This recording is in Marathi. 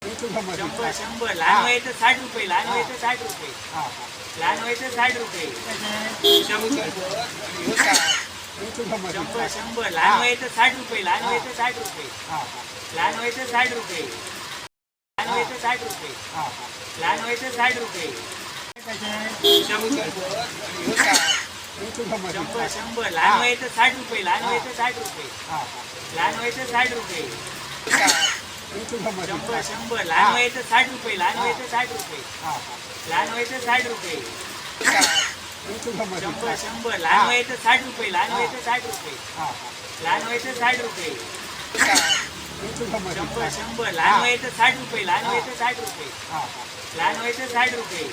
शंभर शंभर लहान व्हायचं साठ रुपये लहान व्हायचं साठ रुपये लहान व्हायचं साठ रुपये शंभर शंभर लहान व्हायचं साठ रुपये लहान व्हायचं साठ रुपये लहान व्हायचं साठ रुपये लहान व्हायचं साठ रुपये लहान व्हायचं साठ रुपये शंभर शंभर लहान व्हायचं साठ रुपये लहान व्हायचं साठ रुपये लहान व्हायचं साठ रुपये शंभर शंभर लहान व्हायचं साठ रुपये लहान व्हायचं साठ रुपये लहान व्हायचं साठ रुपये शंभर शंभर लहान व्हायचं साठ रुपये लहान व्हायचं साठ रुपये लहान व्हायचं साठ रुपये शंभर शंभर लहान व्हायचं साठ रुपये लहान व्हायचं साठ रुपये लहान व्हायचं साठ रुपये